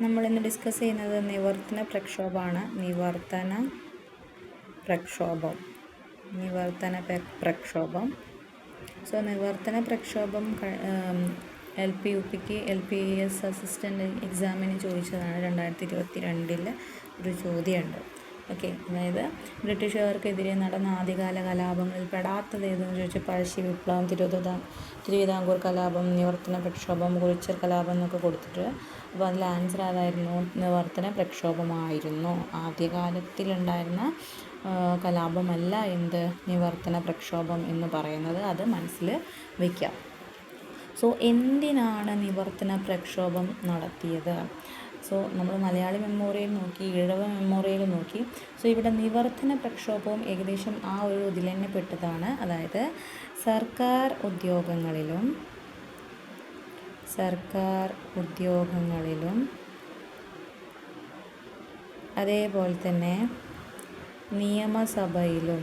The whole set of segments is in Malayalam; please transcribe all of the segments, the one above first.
നമ്മളിന്ന് ഡിസ്കസ് ചെയ്യുന്നത് നിവർത്തന പ്രക്ഷോഭമാണ്. നിവർത്തന പ്രക്ഷോഭം. നിവർത്തന പ്ര- പ്രക്ഷോഭം. സോ നിവർത്തന പ്രക്ഷോഭം എൽ പി യു പിക്ക് എൽ പി എസ് അസിസ്റ്റന്റ് എക്സാമിന് ചോദിച്ചതാണ്. രണ്ടായിരത്തി ഇരുപത്തി രണ്ടിൽ ഒരു ചോദ്യമുണ്ട്. ഓക്കെ അതായത് ബ്രിട്ടീഷുകാർക്കെതിരെ നടന്ന ആദ്യകാല കലാപങ്ങളിൽ പെടാത്തത് ഏതെന്ന് ചോദിച്ചാൽ പഴശ്ശി വിപ്ലവം തിരുവിതാം തിരുവിതാംകൂർ കലാപം നിവർത്തന പ്രക്ഷോഭം കുറിച്ചർ കലാപം എന്നൊക്കെ കൊടുത്തിട്ട് അപ്പോൾ അതിൽ ആൻസർ അതായിരുന്നു നിവർത്തന പ്രക്ഷോഭമായിരുന്നു. ആദ്യകാലത്തിലുണ്ടായിരുന്ന കലാപമല്ല എന്ത്? നിവർത്തന പ്രക്ഷോഭം എന്ന് പറയുന്നത് അത് മനസ്സിൽ വയ്ക്കാം സോ എന്തിനാണ് നിവർത്തന പ്രക്ഷോഭം നടത്തിയത്? സോ നമ്മൾ മലയാളി മെമ്മോറിയൽ നോക്കി ഇഴവ മെമ്മോറിയൽ നോക്കി. സോ ഇവിടെ നിവർത്തന പ്രക്ഷോഭവും ഏകദേശം ആ ഒരു ഇതിൽ തന്നെ പെട്ടതാണ്. അതായത് സർക്കാർ ഉദ്യോഗങ്ങളിലും സർക്കാർ ഉദ്യോഗങ്ങളിലും അതേപോലെ തന്നെ നിയമസഭയിലും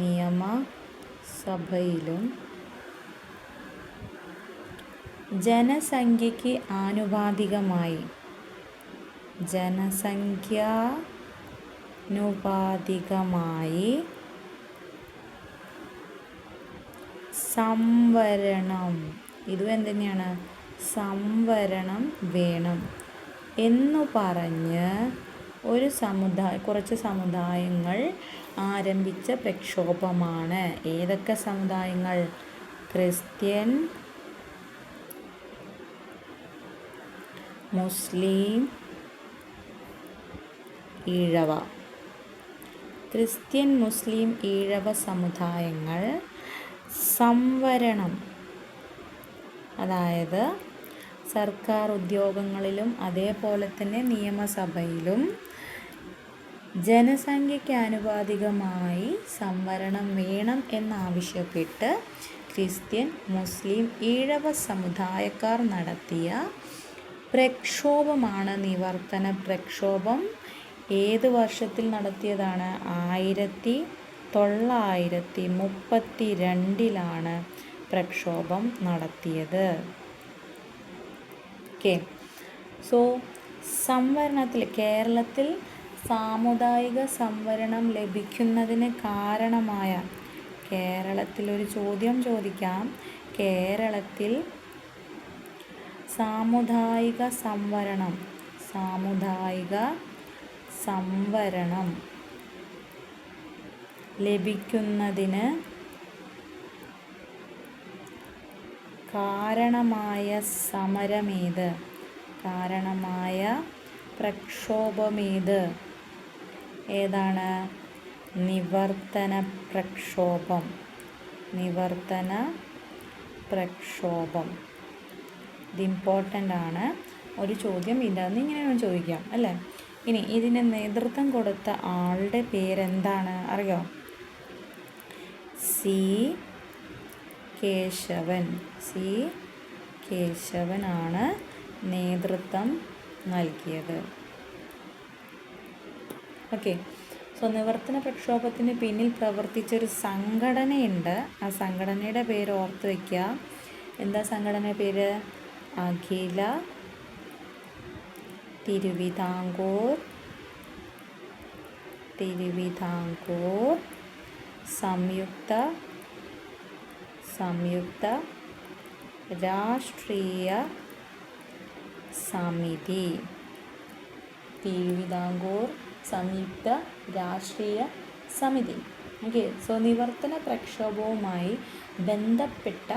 നിയമസഭയിലും ജനസംഖ്യയ്ക്ക് ആനുപാതികമായി. ജനസംഖ്യാനുപാതികമായി സംവരണം. ഇതും എന്തുതന്നെയാണ് സംവരണം വേണം. എന്നു പറഞ്ഞ് ഒരു സമുദായ കുറച്ച് സമുദായങ്ങൾ ആരംഭിച്ച പ്രക്ഷോഭമാണ്. ഏതൊക്കെ സമുദായങ്ങൾ? Christian Muslim Ezhava. Christian Muslim Ezhava സമുദായങ്ങൾ സംവരണം. അതായത് സർക്കാർ ഉദ്യോഗങ്ങളിലും അതേപോലെ തന്നെ നിയമസഭയിലും ജനസംഖ്യയ്ക്ക് ആനുപാതികമായി സംവരണം വേണം എന്നാവശ്യപ്പെട്ട് ക്രിസ്ത്യൻ മുസ്ലിം ഈഴവ സമുദായക്കാർ നടത്തിയ പ്രക്ഷോഭമാണ് നിവർത്തന പ്രക്ഷോഭം. ഏത് വർഷത്തിൽ നടത്തിയതാണ്? ആയിരത്തി തൊള്ളായിരത്തി മുപ്പത്തി രണ്ടിലാണ് പ്രക്ഷോഭം നടത്തിയത്. ഓക്കെ. സോ സംവരണത്തിൽ കേരളത്തിൽ സാമുദായിക സംവരണം ലഭിക്കുന്നതിന് കാരണമായ കേരളത്തിൽ ഒരു ചോദ്യം ചോദിക്കാം. കേരളത്തിൽ സാമുദായിക സംവരണം. സാമുദായിക സംവരണം. ലഭിക്കുന്നതിന് കാരണമായ സമരമേത്? കാരണമായ പ്രക്ഷോഭമേത്? ഏതാണ്? നിവർത്തന പ്രക്ഷോഭം. നിവർത്തന പ്രക്ഷോഭം. ഇത് ഇമ്പോർട്ടന്റ് ആണ്. ഒരു ചോദ്യം ഇതാന്ന് ഇങ്ങനെ ചോദിക്കാം അല്ലേ? ഇനി ഇതിന് നേതൃത്വം കൊടുത്ത ആളുടെ പേരെന്താണ്? അറിയോ? സി കേശവൻ. സി കേശവനാണ് നേതൃത്വം നൽകിയത്. ഓക്കെ. സോ നിവർത്തന പ്രക്ഷോഭത്തിന് പിന്നിൽ പ്രവർത്തിച്ചൊരു സംഘടനയുണ്ട്. ആ സംഘടനയുടെ പേര് ഓർത്ത് വയ്ക്കുക എന്താ സംഘടന പേര്? അഖില തിരുവിതാംകൂർ തിരുവിതാംകൂർ സംയുക്ത സംയുക്ത രാഷ്ട്രീയ സമിതി തിരുവിതാംകൂർ സംയുക്ത രാഷ്ട്രീയ സമിതി. ഓക്കെ സോ നിവർത്തന പ്രക്ഷോഭവുമായി ബന്ധപ്പെട്ട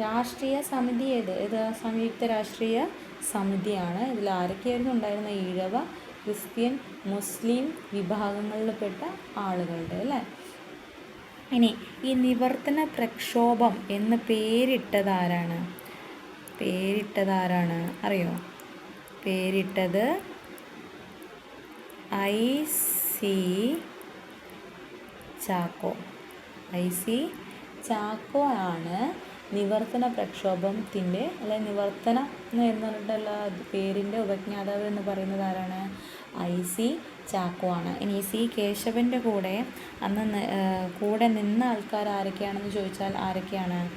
രാഷ്ട്രീയ സമിതി ഏത്? ഇത് സംയുക്ത രാഷ്ട്രീയ സമിതിയാണ്? ഇതിൽ ആരൊക്കെയായിരുന്നു ഉണ്ടായിരുന്ന? ഈഴവ ക്രിസ്ത്യൻ മുസ്ലിം വിഭാഗങ്ങളിൽപ്പെട്ട ആളുകളുടെ അല്ലേ? ഇനി ഈ നിവർത്തന പ്രക്ഷോഭം എന്ന് പേരിട്ടതാരാണ് പേരിട്ടതാരാണ്? അറിയോ? പേരിട്ടത് I C Chacko. I C Chacko ആണ് നിവർത്തന പ്രക്ഷോഭത്തിന്റെ അല്ലെ നിവർത്തന എന്ന് പറഞ്ഞിട്ടുള്ള പേരിന്റെ ഉപജ്ഞാതാവ് എന്ന് പറയുന്നത് ആരാണ്? ഐ സി ചാക്കോ ആണ്. ഇനി സി കേശവന്റെ കൂടെ അന്ന് കൂടെ നിന്ന ആൾക്കാർ ആരൊക്കെയാണെന്ന് ചോദിച്ചാൽ ആരൊക്കെയാണ്?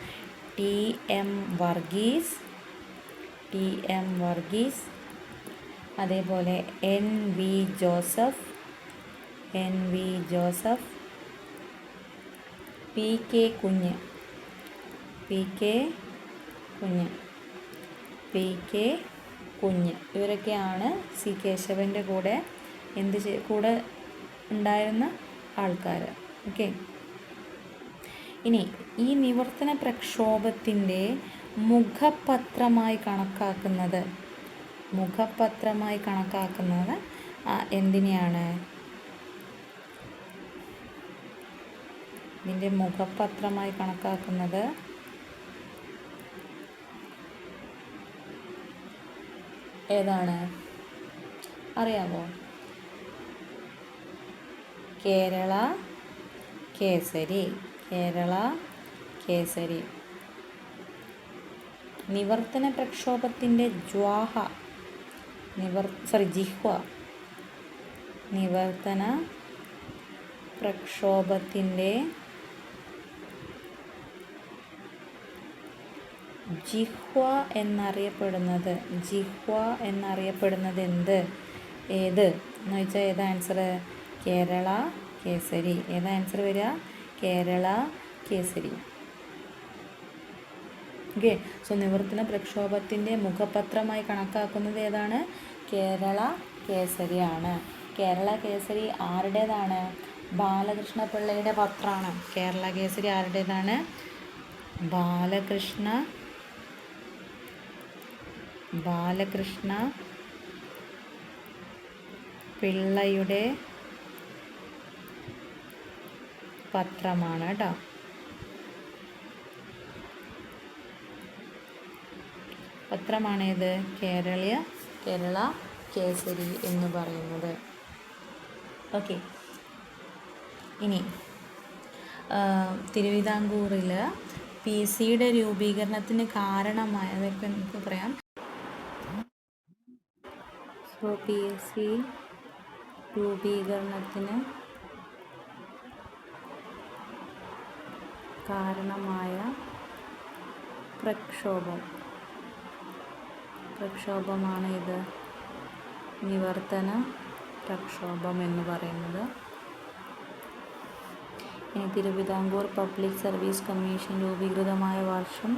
T M Varghese T M Varghese അതേപോലെ N V Joseph N V Joseph P K Kunju. P K Kunju. P K Kunju. ഇവരൊക്കെയാണ് സി കേശവന്റെ കൂടെ എന്ത് കൂടെ ഉണ്ടായിരുന്ന ആൾക്കാർ ഓക്കെ. ഇനി ഈ നിവർത്തന പ്രക്ഷോഭത്തിന്റെ മുഖപത്രമായി കണക്കാക്കുന്നത് മുഖപത്രമായി കണക്കാക്കുന്നത് എന്തിനെയാണ്? ഇതിന്റെ മുഖപത്രമായി കണക്കാക്കുന്നത് ഏതാണ്? അറിയാമോ കേരള കേസരി. കേരള കേസരി. നിവർത്തന പ്രക്ഷോഭത്തിന്റെ ജ്വാഹ. നിവർ സോറി ജിഹ്വ. നിവർത്തന പ്രക്ഷോഭത്തിന്റെ ജിഹ്വ എന്നറിയപ്പെടുന്നത്. ജിഹ്വ എന്നറിയപ്പെടുന്നത് എന്ത് ഏത്? എന്ന് വെച്ചാൽ ഏതാ ആൻസർ കേരള കേസരി. ഏതാ ആൻസർ വരിക? കേരള കേസരി. ഓക്കെ സോ നിവർത്തന പ്രക്ഷോഭത്തിന്റെ മുഖപത്രമായി കണക്കാക്കുന്നത് ഏതാണ്? കേരള കേസരിയാണ്. കേരള കേസരി ആരുടേതാണ്? ബാലകൃഷ്ണ പിള്ളയുടെ പത്രമാണ്. കേരള കേസരി ആരുടേതാണ്? ബാലകൃഷ്ണ ബാലകൃഷ്ണ പിള്ളയുടെ പത്രമാണ് കേട്ടോ. പത്രമാണേത്? കേരളീയ? കേരള കേസരി എന്ന് പറയുന്നത്. ഓക്കെ. ഇനി തിരുവിതാംകൂറിൽ പി സിയുടെ രൂപീകരണത്തിന് കാരണമായതൊക്കെ നമുക്ക് പറയാം സോ പി എസ് സി രൂപീകരണത്തിന് കാരണമായ പ്രക്ഷോഭം. പ്രക്ഷോഭമാണ് ഇത്. നിവർത്തന പ്രക്ഷോഭം എന്ന് പറയുന്നത്. ഇനി തിരുവിതാംകൂർ പബ്ലിക് സർവീസ് കമ്മീഷൻ രൂപീകൃതമായ വർഷം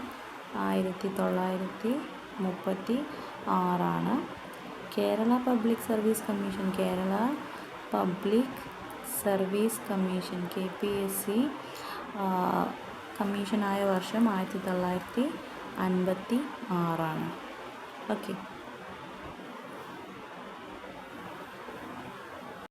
ആയിരത്തി തൊള്ളായിരത്തി മുപ്പത്തി ആറാണ് Kerala public service commission Kerala public service commission K P S C കമ്മീഷനായ വർഷം ആയിരത്തി തൊള്ളായിരത്തി അൻപത്തി ആറാണ്. ഓക്കെ